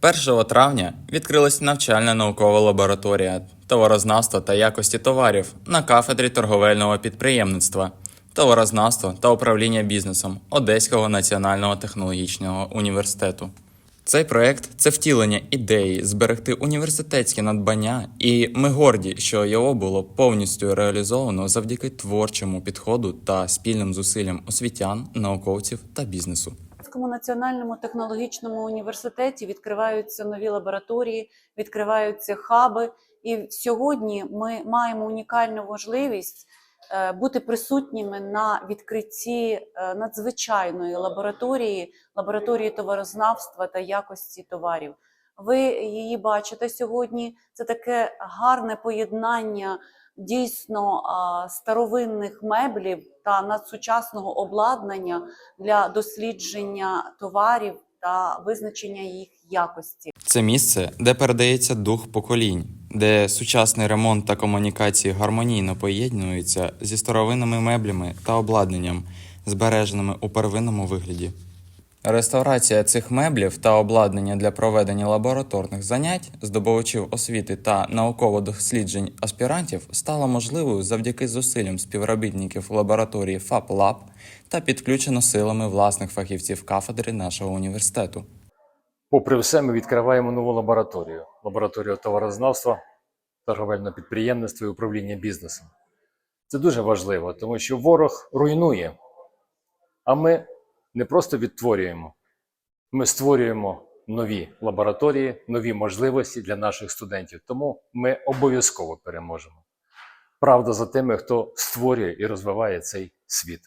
1 травня відкрилась навчальна наукова лабораторія товарознавства та якості товарів на кафедрі торговельного підприємництва, товарознавства та управління бізнесом Одеського національного технологічного університету. Цей проект це втілення ідеї зберегти університетські надбання, і ми горді, що його було повністю реалізовано завдяки творчому підходу та спільним зусиллям освітян, науковців та бізнесу. В національному технологічному університеті відкриваються нові лабораторії, відкриваються хаби. І сьогодні ми маємо унікальну можливість е, бути присутніми на відкритті е, надзвичайної лабораторії, лабораторії товарознавства та якості товарів. Ви її бачите сьогодні. Це таке гарне поєднання дійсно старовинних меблів та надсучасного обладнання для дослідження товарів та визначення їх якості. Це місце, де передається дух поколінь, де сучасний ремонт та комунікації гармонійно поєднуються зі старовинними меблями та обладнанням, збереженими у первинному вигляді. Реставрація цих меблів та обладнання для проведення лабораторних занять здобувачів освіти та науково-досліджень аспірантів стала можливою завдяки зусиллям співробітників лабораторії ФАП-ЛАБ та підключено силами власних фахівців кафедри нашого університету. Попри все, ми відкриваємо нову лабораторію лабораторію товарознавства, торговельного підприємництва і управління бізнесом. Це дуже важливо, тому що ворог руйнує, а ми не просто відтворюємо, ми створюємо нові лабораторії, нові можливості для наших студентів. Тому ми обов'язково переможемо. Правда за тими, хто створює і розвиває цей світ.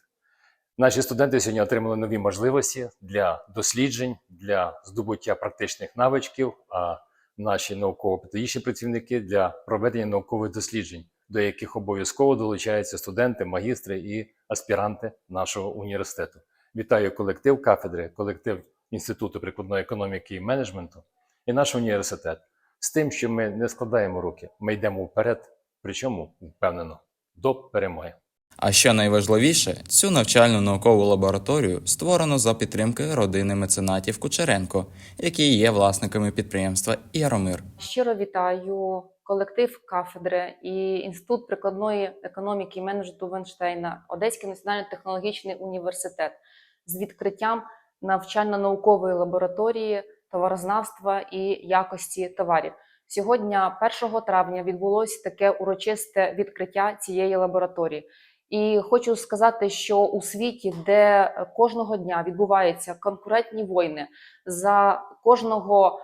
Наші студенти сьогодні отримали нові можливості для досліджень, для здобуття практичних навичків, а наші науково-педагогічні працівники для проведення наукових досліджень, до яких обов'язково долучаються студенти, магістри і аспіранти нашого університету. Вітаю колектив кафедри, колектив Інституту прикладної економіки і менеджменту і наш університет з тим, що ми не складаємо руки, ми йдемо вперед, причому впевнено до перемоги. А що найважливіше, цю навчальну наукову лабораторію створено за підтримки родини меценатів Кучеренко, які є власниками підприємства Яромир. Щиро вітаю колектив кафедри і інститут прикладної економіки і менеджменту Венштейна, Одеський національний технологічний університет з відкриттям навчально-наукової лабораторії товарознавства і якості товарів. Сьогодні, 1 травня, відбулося таке урочисте відкриття цієї лабораторії. І хочу сказати, що у світі, де кожного дня відбуваються конкурентні війни за кожного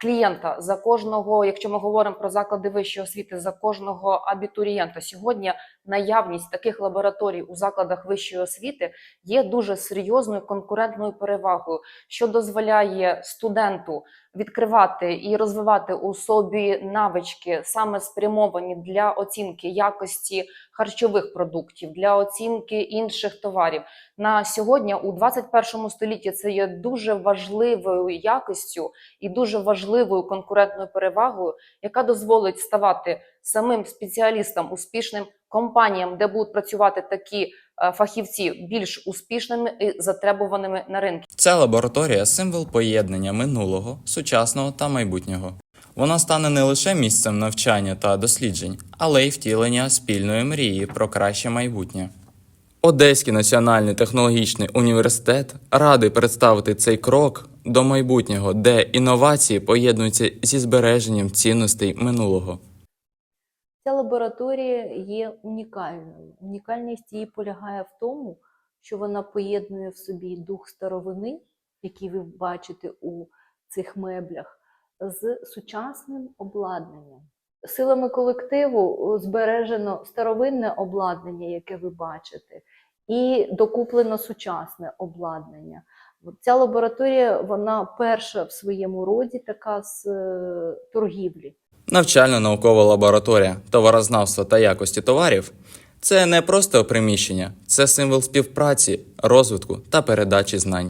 клієнта, за кожного, якщо ми говоримо про заклади вищої освіти, за кожного абітурієнта, сьогодні наявність таких лабораторій у закладах вищої освіти є дуже серйозною конкурентною перевагою, що дозволяє студенту відкривати і розвивати у собі навички, саме спрямовані для оцінки якості харчових продуктів, для оцінки інших товарів. На сьогодні, у 21 столітті, це є дуже важливою якістю і дуже важливою конкурентною перевагою, яка дозволить ставати самим спеціалістам успішним компаніям, де будуть працювати такі е, фахівці, більш успішними і затребуваними на ринку. Ця лабораторія символ поєднання минулого, сучасного та майбутнього. Вона стане не лише місцем навчання та досліджень, але й втілення спільної мрії про краще майбутнє. Одеський національний технологічний університет радий представити цей крок до майбутнього, де інновації поєднуються зі збереженням цінностей минулого. Ця лабораторія є унікальною. Унікальність її полягає в тому, що вона поєднує в собі дух старовини, який ви бачите у цих меблях, з сучасним обладнанням. Силами колективу збережено старовинне обладнання, яке ви бачите, і докуплено сучасне обладнання. Ця лабораторія вона перша в своєму роді, така з е, торгівлі. Навчально-наукова лабораторія товарознавства та якості товарів це не просто приміщення, це символ співпраці, розвитку та передачі знань.